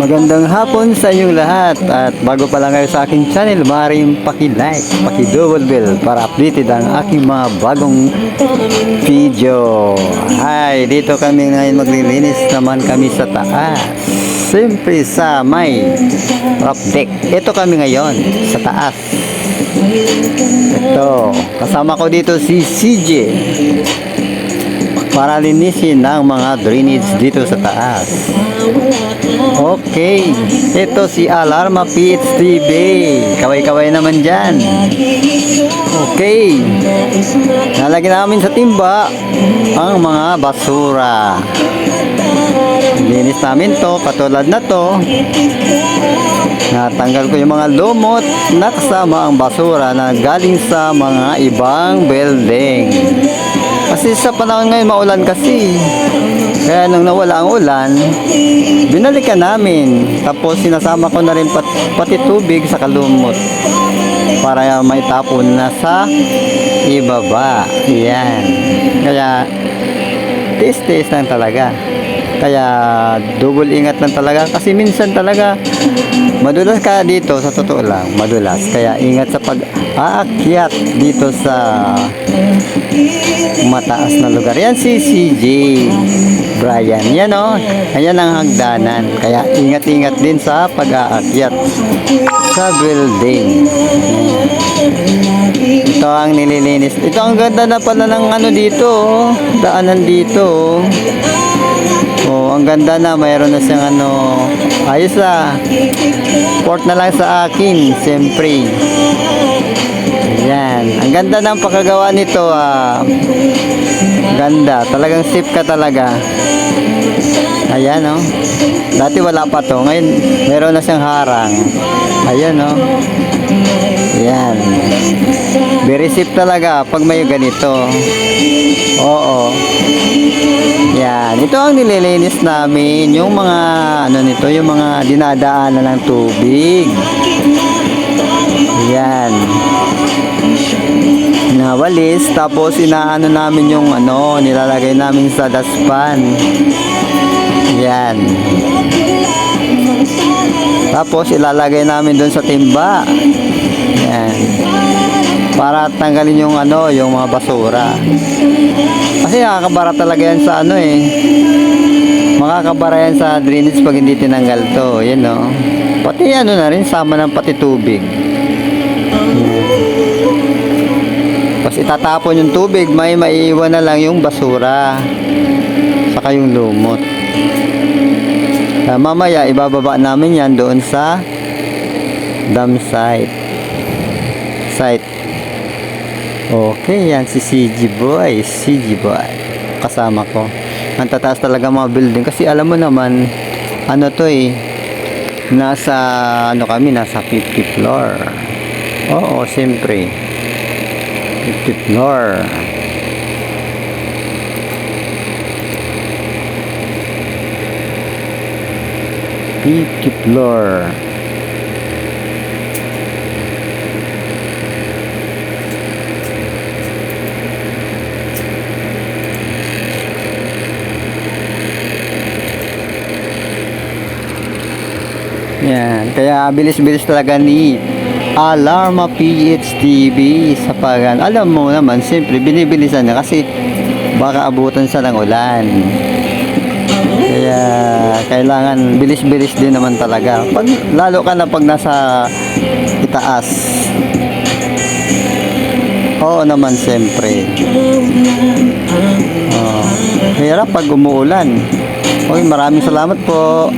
Magandang hapon sa inyong lahat at bago pa lang kayo sa aking channel, maaaring paki-like, paki-double bell para updated ang aking mga bagong video. Hi, dito kami ngayon maglilinis naman kami sa taas. Siyempre sa may roof deck. Ito kami ngayon sa taas. Ito, kasama ko dito si CJ para linisin ang mga drainage dito sa taas. Okay, ito si Alarma PH TV. Kaway-kaway naman dyan. Okay, nalagyan namin sa timba ang mga basura. Linis namin to, katulad na to. Natanggal ko yung mga lumot na kasama ang basura na galing sa mga ibang building. Kasi sa panahon ngayon maulan kasi. Kaya nung nawala ang ulan, binalikan namin. Tapos sinasama ko na rin pat, pati tubig sa kalumot. Para may tapon na sa ibaba. Yan. Kaya tiis-tiis lang talaga. Kaya double ingat lang talaga kasi minsan talaga madulas ka dito sa totoo lang, madulas. Kaya ingat sa pag-aakyat dito sa mataas na lugar. Yan si CJ Brian. Yan o. Oh. Ayan ang hagdanan. Kaya ingat-ingat din sa pag-aakyat sa building. Ito ang nililinis. Ito ang ganda na pala ng ano dito. Oh. Daanan dito. Ang ganda na. Mayroon na siyang ano. Ayos ah. Port na lang sa akin. Siyempre. Yan. Ang ganda ng pagkagawa nito. Ah. Ganda. Talagang safe ka talaga. Ayan oh. Dati wala pa to. Ngayon meron na siyang harang. Ayan oh. Yan. Very safe talaga pag may ganito. Oo. Yan. Ito ang nililinis namin. Yung mga ano nito, yung mga dinadaanan ng tubig. Yan. Nawalis. Tapos inaano namin yung ano, nilalagay namin sa daspan. Yan. Tapos ilalagay namin doon sa timba. Yan. Para tanggalin yung ano, yung mga basura. Kasi nakakabara talaga yan sa ano eh. Makakabara yan sa drainage pag hindi tinanggal to. Yan no. Pati ano na rin, sama ng pati tubig. Tapos itatapon yung tubig, may maiiwan na lang yung basura. Saka yung lumot. Uh, mamaya ibababa namin yan doon sa dam site. Site. Okay, yan si CG Boy. CG Boy. Kasama ko. Ang tataas talaga mga building. Kasi alam mo naman, ano to eh, nasa, ano kami, nasa 50 floor. Oo, siyempre. 50 floor. Fifty floor. Yan. Kaya bilis-bilis talaga ni Alarma PH TV sa pagan. Alam mo naman, siyempre, binibilisan niya kasi baka abutan sa ng ulan. Kaya kailangan bilis-bilis din naman talaga. Pag lalo ka na pag nasa itaas. Oo naman siyempre. Oh, hirap pag umuulan. Okay, maraming salamat po.